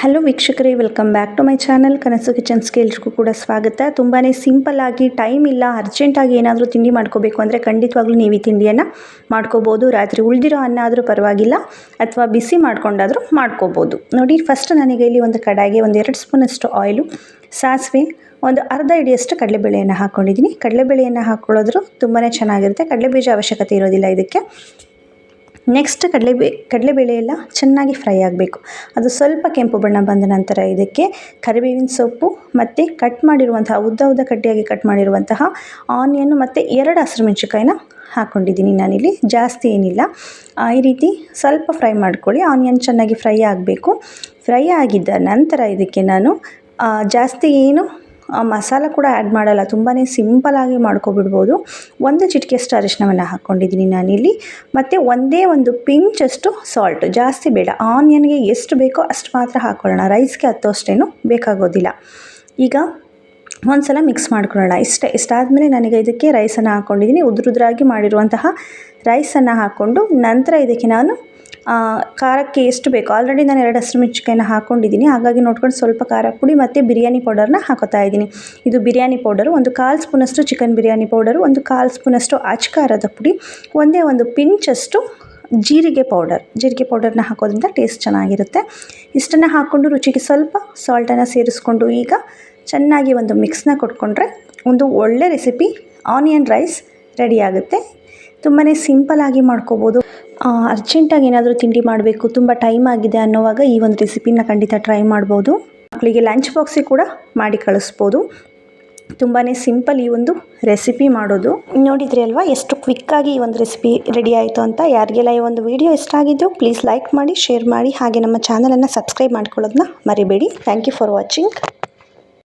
Hello ವೀಕ್ಷಕರೇ welcome back to my channel Kanasu kitchen ಎಲ್ರಿಗೂ ಕೂಡ ಸ್ವಾಗತ. ತುಂಬಾ ಸಿಂಪಲ್ ಆಗಿ ಟೈಮ್ ಇಲ್ಲ ಅರ್ಜೆಂಟಾಗಿ ಏನಾದರೂ ತಿಂಡಿ ಮಾಡ್ಕೋಬೇಕು ಅಂದರೆ ಖಂಡಿತವಾಗ್ಲೂ ನೀವು ಈ ತಿಂಡಿಯನ್ನು ಮಾಡ್ಕೋಬೋದು. ರಾತ್ರಿ ಉಳಿದಿರೋ ಅನ್ನ ಆದರೂ ಪರವಾಗಿಲ್ಲ, ಅಥವಾ ಬಿಸಿ ಮಾಡ್ಕೊಂಡಾದರೂ ಮಾಡ್ಕೋಬೋದು. ನೋಡಿ ಫಸ್ಟ್ ನನಗೆ ಇಲ್ಲಿ ಒಂದು ಕಡಾಯಿಗೆ ಒಂದು ಎರಡು ಸ್ಪೂನಷ್ಟು ಆಯಿಲು ಸಾಸಿವೆ, ಒಂದು ಅರ್ಧ ಹಿಡಿಯಷ್ಟು ಕಡಲೆಬೇಳೆಯನ್ನು ಹಾಕ್ಕೊಂಡಿದ್ದೀನಿ ಕಡಲೆಬೇಳೆಯನ್ನು ಹಾಕ್ಕೊಳ್ಳೋದ್ರು ತುಂಬಾ ಚೆನ್ನಾಗಿರುತ್ತೆ. ಕಡಲೆಬೀಜ ಅವಶ್ಯಕತೆ ಇರೋದಿಲ್ಲ ಇದಕ್ಕೆ. ನೆಕ್ಸ್ಟ್ ಕಡಲೆಬೇ ಕಡಲೆಬೇಳೆ ಎಲ್ಲ ಚೆನ್ನಾಗಿ ಫ್ರೈ ಆಗಬೇಕು. ಅದು ಸ್ವಲ್ಪ ಕೆಂಪು ಬಣ್ಣ ಬಂದ ನಂತರ ಇದಕ್ಕೆ ಕರಿಬೇವಿನ ಸೊಪ್ಪು ಮತ್ತು ಕಟ್ ಮಾಡಿರುವಂತಹ, ಉದ್ದ ಉದ್ದ ಕಡ್ಡಿಯಾಗಿ ಕಟ್ ಮಾಡಿರುವಂತಹ ಆನಿಯನ್ನು ಮತ್ತು ಎರಡು ಹಸಿರು ಮೆಣಸಿನ್ಕಾಯಿನ ಹಾಕ್ಕೊಂಡಿದ್ದೀನಿ ನಾನಿಲ್ಲಿ. ಜಾಸ್ತಿ ಏನಿಲ್ಲ. ಈ ರೀತಿ ಸ್ವಲ್ಪ ಫ್ರೈ ಮಾಡ್ಕೊಳ್ಳಿ. ಆನಿಯನ್ ಚೆನ್ನಾಗಿ ಫ್ರೈ ಆಗಬೇಕು. ಫ್ರೈ ಆಗಿದ್ದ ನಂತರ ಇದಕ್ಕೆ ನಾನು ಜಾಸ್ತಿ ಏನು ಮಸಾಲ ಕೂಡ ಆ್ಯಡ್ ಮಾಡಲ್ಲ ತುಂಬಾ ಸಿಂಪಲಾಗಿ ಮಾಡ್ಕೊಬಿಡ್ಬೋದು. ಒಂದು ಚಿಟಿಕೆಯಷ್ಟು ಅರಿಶಿನವನ್ನು ಹಾಕ್ಕೊಂಡಿದ್ದೀನಿ ನಾನಿಲ್ಲಿ. ಮತ್ತು ಒಂದೇ ಒಂದು ಪಿಂಚಷ್ಟು ಸಾಲ್ಟ್ ಜಾಸ್ತಿ ಬೇಡ. ಆನಿಯನ್ಗೆ ಎಷ್ಟು ಬೇಕೋ ಅಷ್ಟು ಮಾತ್ರ ಹಾಕ್ಕೊಳ್ಳೋಣ ರೈಸ್ಗೆ ಹತ್ತೋಷ್ಟೇನು ಬೇಕಾಗೋದಿಲ್ಲ. ಈಗ ಒಂದ್ಸಲ ಮಿಕ್ಸ್ ಮಾಡ್ಕೊಳ್ಳೋಣ. ಇಷ್ಟೇ, ಇಷ್ಟಾದಮೇಲೆ ನನಗೆ ಇದಕ್ಕೆ ರೈಸನ್ನು ಹಾಕ್ಕೊಂಡಿದ್ದೀನಿ ಉದುರುದ್ರಾಗಿ ಮಾಡಿರುವಂತಹ ರೈಸನ್ನು ಹಾಕ್ಕೊಂಡು ನಂತರ ಇದಕ್ಕೆ ನಾನು ಖಾರಕ್ಕೆ ಎಷ್ಟು ಬೇಕು ಆಲ್ರೆಡಿ ನಾನು ಎರಡು ಹಸಿರು ಮೆಣಸಿನ್ಕಾಯಿನ ಹಾಕ್ಕೊಂಡಿದ್ದೀನಿ ಹಾಗಾಗಿ ನೋಡ್ಕೊಂಡು ಸ್ವಲ್ಪ ಖಾರ ಪುಡಿ ಮತ್ತು ಬಿರಿಯಾನಿ ಪೌಡರ್ನ ಹಾಕೋತಾ ಇದ್ದೀನಿ. ಇದು ಬಿರಿಯಾನಿ ಪೌಡರು ಒಂದು ಕಾಲು ಸ್ಪೂನಷ್ಟು ಚಿಕನ್ ಬಿರಿಯಾನಿ ಪೌಡರು ಒಂದು ಕಾಲು ಸ್ಪೂನಷ್ಟು ಅಚ್ಕಾರದ ಪುಡಿ, ಒಂದೇ ಒಂದು ಪಿಂಚಷ್ಟು ಜೀರಿಗೆ ಪೌಡರ್ ಜೀರಿಗೆ ಪೌಡರ್ನ ಹಾಕೋದ್ರಿಂದ ಟೇಸ್ಟ್ ಚೆನ್ನಾಗಿರುತ್ತೆ. ಇಷ್ಟನ್ನು ಹಾಕ್ಕೊಂಡು ರುಚಿಗೆ ಸ್ವಲ್ಪ ಸಾಲ್ಟನ್ನು ಸೇರಿಸ್ಕೊಂಡು ಈಗ ಚೆನ್ನಾಗಿ ಒಂದು ಮಿಕ್ಸ್ನ ಕೊಟ್ಕೊಂಡ್ರೆ ಒಂದು ಒಳ್ಳೆ ರೆಸಿಪಿ ಆನಿಯನ್ ರೈಸ್ ರೆಡಿ ಆಗುತ್ತೆ. ತುಂಬಾ ಆಗಿ ಮಾಡ್ಕೋಬೋದು. ಅರ್ಜೆಂಟಾಗಿ ಏನಾದರೂ ತಿಂಡಿ ಮಾಡಬೇಕು, ತುಂಬ ಟೈಮ್ ಆಗಿದೆ ಅನ್ನೋವಾಗ ಈ ಒಂದು ರೆಸಿಪಿನ ಖಂಡಿತ ಟ್ರೈ ಮಾಡ್ಬೋದು. ಮಕ್ಕಳಿಗೆ ಲಂಚ್ ಬಾಕ್ಸಿಗೆ ಕೂಡ ಮಾಡಿ ಕಳಿಸ್ಬೋದು. ತುಂಬಾ ಸಿಂಪಲ್ ಈ ಒಂದು ರೆಸಿಪಿ ಮಾಡೋದು. ನೋಡಿದ್ರಿ ಅಲ್ವಾ, ಎಷ್ಟು ಕ್ವಿಕ್ಕಾಗಿ ಈ ಒಂದು ರೆಸಿಪಿ ರೆಡಿ ಆಯಿತು ಅಂತ? ಯಾರಿಗೆಲ್ಲ ಈ ಒಂದು ವಿಡಿಯೋ ಇಷ್ಟ ಆಗಿದ್ದು ಪ್ಲೀಸ್ ಲೈಕ್ ಮಾಡಿ ಶೇರ್ ಮಾಡಿ, ಹಾಗೆ ನಮ್ಮ ಚಾನಲನ್ನು ಸಬ್ಸ್ಕ್ರೈಬ್ ಮಾಡ್ಕೊಳ್ಳೋದನ್ನ ಮರಿಬೇಡಿ. Thank you for watching